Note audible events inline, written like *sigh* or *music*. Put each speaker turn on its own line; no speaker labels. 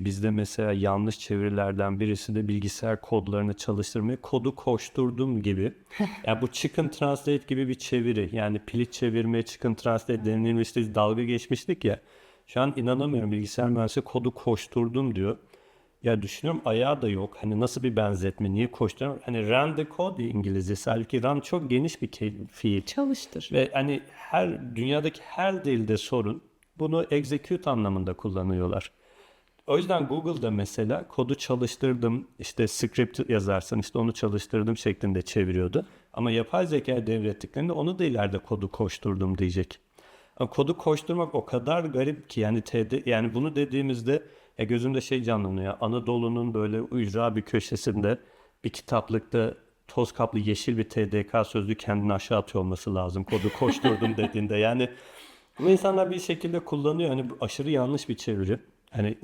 Bizde mesela yanlış çevirilerden birisi de bilgisayar kodlarını çalıştırmayı kodu koşturdum gibi. *laughs* Yani bu chicken translate gibi bir çeviri. Yani piliç çevirmeye chicken translate denilmişti. Dalga geçmiştik ya. Şu an inanamıyorum bilgisayar mühendisi kodu koşturdum diyor. Ya düşünüyorum ayağı da yok. Hani nasıl bir benzetme? Niye koşturuyorum? Hani run the code İngilizcesi. Halbuki run çok geniş bir fiil.
Çalıştır.
Ve hani her dünyadaki her dilde sorun bunu execute anlamında kullanıyorlar. O yüzden Google'da mesela kodu çalıştırdım işte script yazarsan işte onu çalıştırdım şeklinde çeviriyordu. Ama yapay zeka devrettiklerinde onu da ileride kodu koşturdum diyecek. Ama kodu koşturmak o kadar garip ki yani TD yani bunu dediğimizde ya gözümde şey canlanıyor. Anadolu'nun böyle ücra bir köşesinde bir kitaplıkta toz kaplı yeşil bir TDK sözlüğü kendini aşağı atıyor olması lazım. Kodu koşturdum *laughs* dediğinde. Yani bu insanlar bir şekilde kullanıyor. Hani aşırı yanlış bir çeviri. Hani